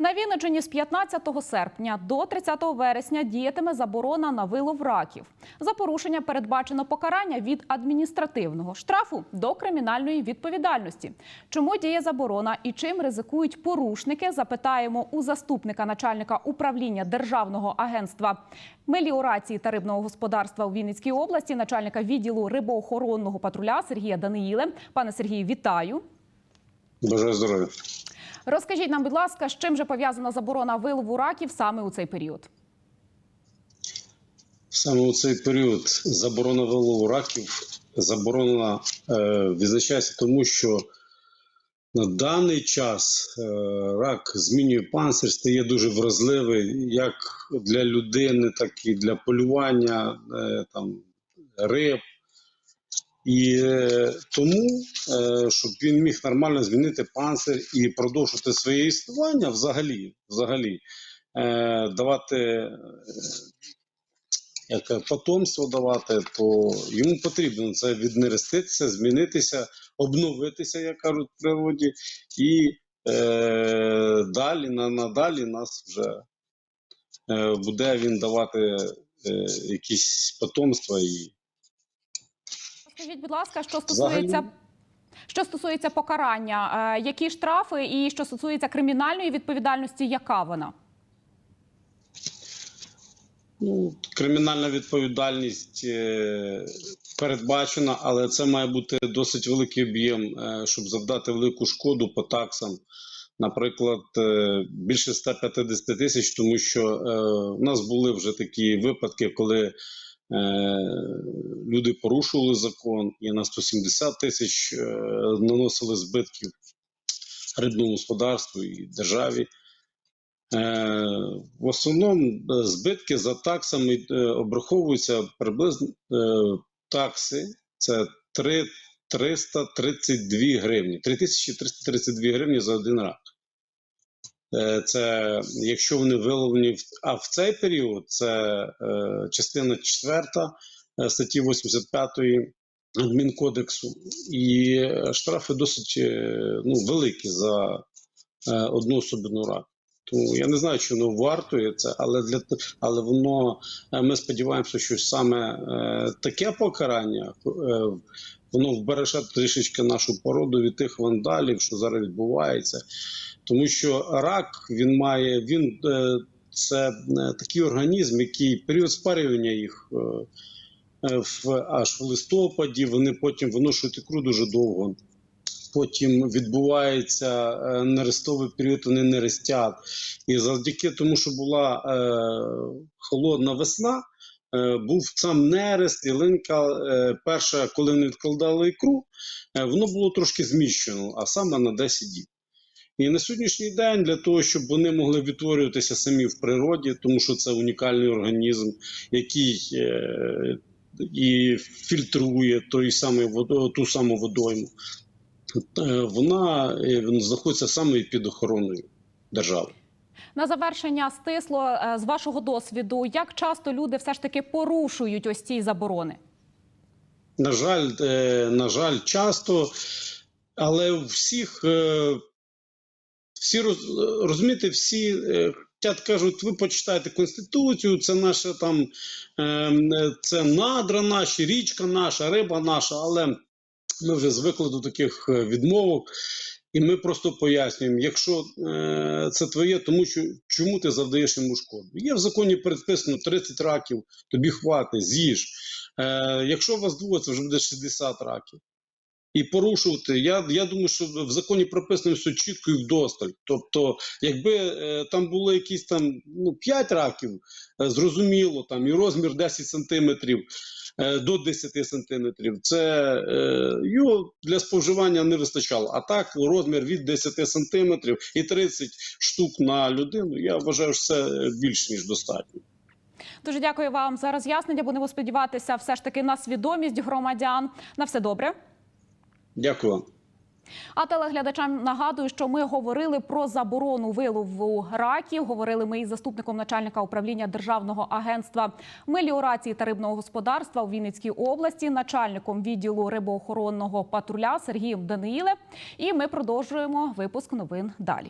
На Вінниччині з 15 серпня до 30 вересня діятиме заборона на вилов раків. За порушення передбачено покарання від адміністративного штрафу до кримінальної відповідальності. Чому діє заборона і чим ризикують порушники? Запитаємо у заступника начальника управління Державного агентства меліорації та рибного господарства у Вінницькій області, начальника відділу рибоохоронного патруля Сергія Даниїле. Пане Сергію, вітаю. Бажаю здоров'я. Розкажіть нам, будь ласка, з чим же пов'язана заборона вилову раків саме у цей період? Саме у цей період заборона вилову раків заборона е, відзначається тому, що на даний час е, рак змінює панцир, стає дуже вразливий як для людини, так і для полювання е, там, риб. І е, тому, е, щоб він міг нормально змінити панцир і продовжити своє існування взагалі, взагалі е, давати як потомство давати, то йому потрібно це віднереститися, змінитися, обновитися, як кажуть в природі, і е, далі на, надалі нас вже е, буде він давати е, якісь потомства і Скажіть, будь ласка, що стосується. Що стосується покарання, е, які штрафи і що стосується кримінальної відповідальності, яка вона? Ну, кримінальна відповідальність е, передбачена, але це має бути досить великий об'єм, е, щоб завдати велику шкоду по таксам. Наприклад, більше 150 тисяч, тому що у нас були вже такі випадки, коли люди порушували закон і на 170 тисяч е, наносили збитків рибному господарству і державі. Е, В основному е, збитки за таксами е, обраховуються приблизно е, такси. Це 3 332 гривні. 3332 гривні за один рак. Е, Це якщо вони виловлені, а в цей період це е, частина 4 е, статті 85 адмінкодексу. І штрафи досить ну, великі за одну особину раку. Тому я не знаю, чи воно вартує це, але для але воно ми сподіваємося, що саме таке покарання воно вбереже трішечки нашу породу від тих вандалів, що зараз відбувається. Тому що рак він має він е, це е, такий організм, який період спарювання їх. е, В аж в листопаді вони потім виношують ікру дуже довго. Потім відбувається нерестовий період, вони не рестять. І завдяки тому, що була е, холодна весна, був сам нерест, і линка е, перша, коли вони відкладали ікру, е, воно було трошки зміщено, а саме на 10 діб. І на сьогоднішній день для того, щоб вони могли відтворюватися самі в природі, тому що це унікальний організм, який е, і фільтрує той самий водо, ту саму водойму, е, вона е, знаходиться саме під охороною держави. На завершення стисло е, з вашого досвіду, як часто люди все ж таки порушують ось ці заборони? На жаль, е, на жаль, часто, але всіх, е, всі розумієте, всі хотять кажуть, ви почитайте Конституцію, це наша там, це надра наші, річка наша, риба наша, але ми вже звикли до таких відмовок. І ми просто пояснюємо, якщо е, це твоє, тому що чому ти завдаєш йому шкоду? Є в законі передписано 30 раків, тобі хватить, з'їж. Е, якщо у вас двоє, це вже буде 60 раків. І порушувати, я, я думаю, що в законі прописано все чітко і вдосталь. Тобто, якби е, там було якісь там ну, 5 раків, е, зрозуміло, там і розмір 10 сантиметрів е, до 10 сантиметрів, це е, його для споживання не вистачало. А так, розмір від 10 сантиметрів і 30 штук на людину, я вважаю, що це більш ніж достатньо. Дуже дякую вам за роз'яснення. Будемо сподіватися, все ж таки на свідомість громадян. На все добре. Дякую. А телеглядачам нагадую, що ми говорили про заборону вилову раків. Говорили ми із заступником начальника управління Державного агентства меліорації та рибного господарства у Вінницькій області, начальником відділу рибоохоронного патруля Сергієм Даниїле. І ми продовжуємо випуск новин далі.